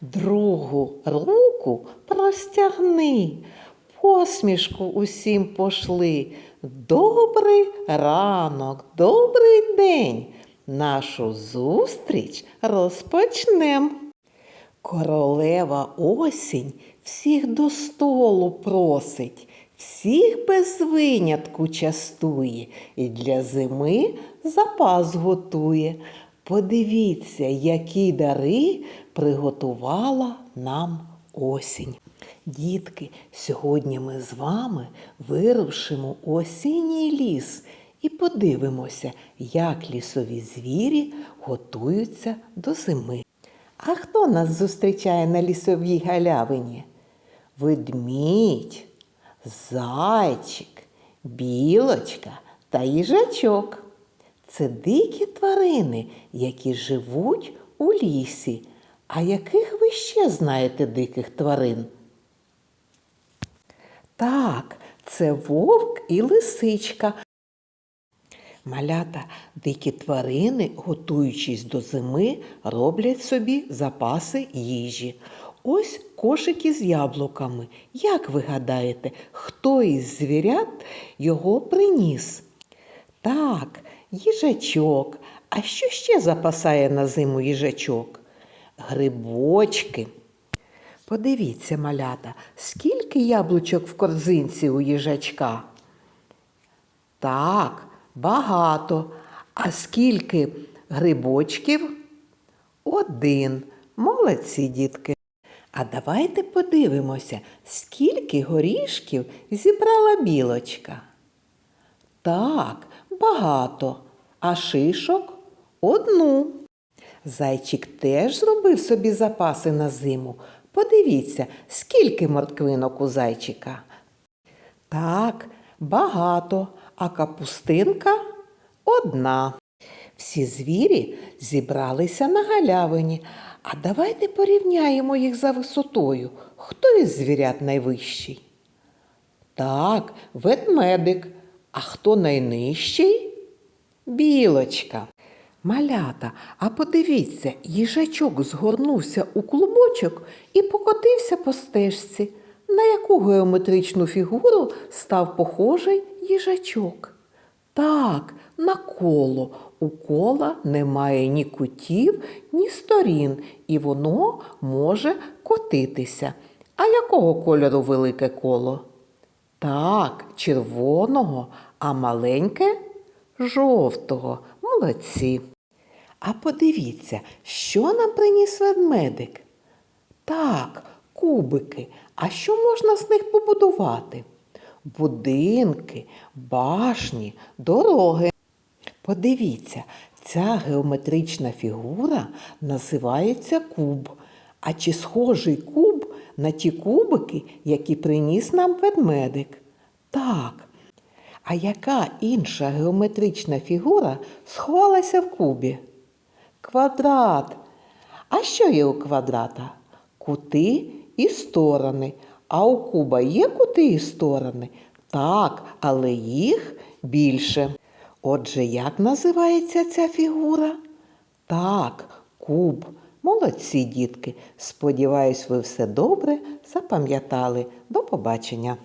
Другу руку простягни, посмішку усім пошли. Добрий ранок, добрий день. Нашу зустріч розпочнем. Королева осінь всіх до столу просить, всіх без винятку частує і для зими запас готує. Подивіться, які дари приготувала нам осінь. Дітки, сьогодні ми з вами вирушимо у осінній ліс і подивимося, як лісові звірі готуються до зими. А хто нас зустрічає на лісовій галявині? Ведмідь, зайчик, білочка та їжачок. Це дикі тварини, які живуть у лісі. А яких ви ще знаєте диких тварин? Так, це вовк і лисичка. Малята, дикі тварини, готуючись до зими, роблять собі запаси їжі. Ось кошики з яблуками. Як ви гадаєте, хто із звірят його приніс? Так, їжачок. А що ще запасає на зиму їжачок? Грибочки. Подивіться, малята, скільки яблучок в корзинці у їжачка? Так, багато. А скільки грибочків? Один. Молодці, дітки. А давайте подивимося, скільки горішків зібрала білочка. Так, багато. А шишок одну. Зайчик теж зробив собі запаси на зиму. Подивіться, скільки морквинок у зайчика. Так, багато, а капустинка одна. Всі звірі зібралися на галявині. А давайте порівняємо їх за висотою. Хто із звірят найвищий? Так, ведмедик. А хто найнижчий? Білочка. Малята, а подивіться, їжачок згорнувся у клубочок і покотився по стежці. На яку геометричну фігуру став похожий їжачок? Так, на коло. У кола немає ні кутів, ні сторін, і воно може котитися. А якого кольору велике коло? Так, червоного, а маленьке жовтого. Молодці. А подивіться, що нам приніс ведмедик? Так, кубики. А що можна з них побудувати? Будинки, башні, дороги. Подивіться, ця геометрична фігура називається куб. А чи схожий куб на ті кубики, які приніс нам ведмедик? Так. А яка інша геометрична фігура сховалася в кубі? Квадрат. А що є у квадрата? Кути і сторони. А у куба є кути і сторони? Так, але їх більше. Отже, як називається ця фігура? Так, куб. Молодці, дітки. Сподіваюсь, ви все добре запам'ятали. До побачення.